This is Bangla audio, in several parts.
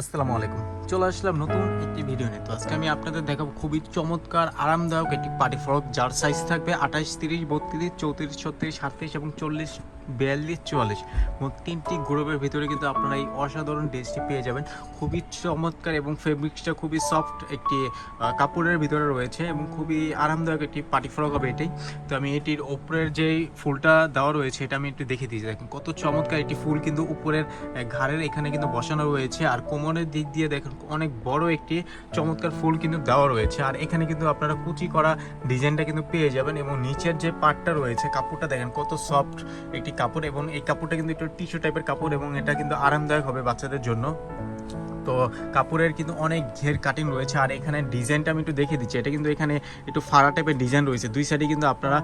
আসসালামু আলাইকুম। চলে আসলাম নতুন একটি ভিডিও নিয়ে। তো আজকে আমি আপনাদের দেখাবো খুবই চমৎকার, আরামদায়ক একটি পার্টি ফ্রক, যার সাইজ থাকবে আঠাশ তিরিশ, বত্রিশ, চৌত্রিশ, ছত্রিশ সাতত্রিশ এবং চল্লিশ, বিয়াল্লিশ, চুয়াল্লিশ। মোট তিনটি গ্রুপের ভিতরে কিন্তু আপনারা এই অসাধারণ ড্রেসটি পেয়ে যাবেন। খুবই চমৎকার এবং ফেব্রিক্সটা খুবই সফট একটি কাপড়ের ভিতরে রয়েছে এবং খুবই আরামদায়ক একটি পার্টি ফ্রক হবে এটাই তো আমি এটির ওপরের যে ফুলটা দেওয়া রয়েছে এটা আমি একটু দেখে দিয়েছি দেখেন কত চমৎকার একটি ফুল কিন্তু উপরের ঘাড়ের এখানে কিন্তু বসানো রয়েছে। আর কোমরের দিক দিয়ে দেখেন অনেক বড় একটি চমৎকার ফুল কিন্তু দেওয়া রয়েছে। আর এখানে কিন্তু আপনারা কুচি করা ডিজাইনটা কিন্তু পেয়ে যাবেন এবং নিচের যে পার্টটা রয়েছে, কাপড়টা দেখেন কত সফট একটি কাপড় এবং এই কাপড়টা কিন্তু একটু টিস্যু টাইপের কাপড় এবং এটা কিন্তু আরামদায়ক হবে বাচ্চাদের জন্য। তো কাপড়ের কিন্তু অনেক ঘের কাটিং রয়েছে। আর এখানে ডিজাইনটা আমি একটু দেখিয়ে দিচ্ছি। এটা কিন্তু এখানে একটু ফাড়া টাইপের ডিজাইন রয়েছে। দুই সাইডে কিন্তু আপনারা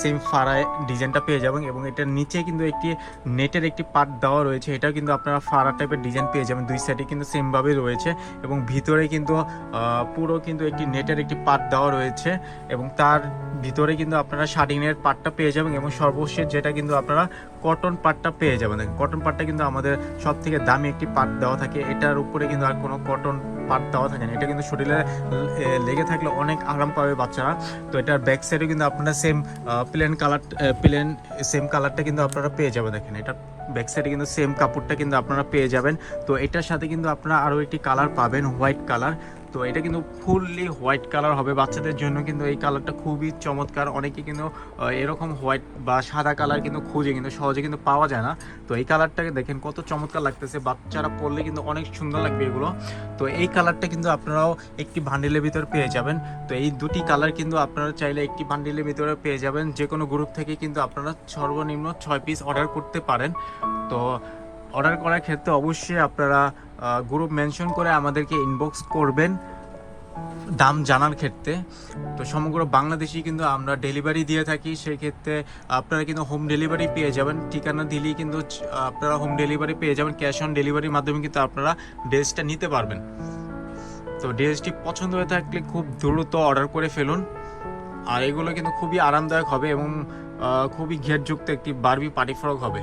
সেম ফাড়ায় ডিজাইনটা পেয়ে যাবেন এবং এটার নিচে কিন্তু একটি নেটের একটি পার্ট দেওয়া রয়েছে। এটাও কিন্তু আপনারা ফাড়া টাইপের ডিজাইন পেয়ে যাবেন। দুই সাইডে কিন্তু সেমভাবে রয়েছে এবং ভিতরে কিন্তু পুরো কিন্তু একটি নেটের একটি পার্ট দেওয়া রয়েছে এবং তার ভিতরে কিন্তু আপনারা শার্টিংয়ের পার্টটা পেয়ে যাবেন এবং সর্বশেষ যেটা কিন্তু আপনারা কটন পার্টটা পেয়ে যাবেন। কটন পার্টটা কিন্তু আমাদের সব থেকে দামি একটি পার্ট দেওয়া থাকে। এটার উপরে কিন্তু আর কোনো কটন পার্ট দেওয়া থাকে না। এটা কিন্তু শরীরে লেগে থাকলে অনেক আরাম পাবে বাচ্চারা। তো এটার ব্যাক সাইডে কিন্তু আপনারা same plain colour plain same কালারটা কিন্তু আপনারা পেয়ে যাবেন দেখেন। এটা ব্যাক সাইডে কিন্তু সেম কাপড়টা কিন্তু আপনারা পেয়ে যাবেন। তো এটার সাথে কিন্তু আপনারা আরও একটি কালার পাবেন হোয়াইট কালার তো এটা কিন্তু ফুললি হোয়াইট কালার হবে বাচ্চাদের জন্য, কিন্তু এই কালারটা খুবই চমৎকার। অনেকে কিন্তু এরকম হোয়াইট বা সাদা কালার কিন্তু খুঁজে, কিন্তু সহজে কিন্তু পাওয়া যায় না। তো এই কালারটাকে দেখেন, কত চমৎকার লাগতেছে। বাচ্চারা পরলে কিন্তু অনেক সুন্দর লাগবে এগুলো। তো এই কালারটা কিন্তু আপনারাও একটি বান্ডিলের ভিতর পেয়ে যাবেন। তো এই দুটি কালার কিন্তু আপনারা চাইলে একটি বান্ডিলের ভিতরে পেয়ে যাবেন। যে কোনো গ্রুপ থেকে কিন্তু আপনারা সর্বনিম্ন ছয় পিস অর্ডার করতে পারেন। তো অর্ডার করার ক্ষেত্রে অবশ্যই আপনারা গ্রুপ মেনশন করে আমাদেরকে ইনবক্স করবেন দাম জানার ক্ষেত্রে। তো সমগ্র বাংলাদেশে কিন্তু আমরা ডেলিভারি দিয়ে থাকি সেই ক্ষেত্রে আপনারা কিন্তু হোম ডেলিভারি পেয়ে যাবেন। ঠিকানা দিলেই কিন্তু আপনারা হোম ডেলিভারি পেয়ে যাবেন। ক্যাশ অন ডেলিভারির মাধ্যমে কিন্তু আপনারা ড্রেসটা নিতে পারবেন। তো ড্রেসটি পছন্দ হয়ে থাকলে খুব দ্রুত অর্ডার করে ফেলুন। আর এগুলো কিন্তু খুবই আরামদায়ক হবে এবং খুবই ঘেরযুক্ত একটি বারবি পার্টি ফ্রক হবে।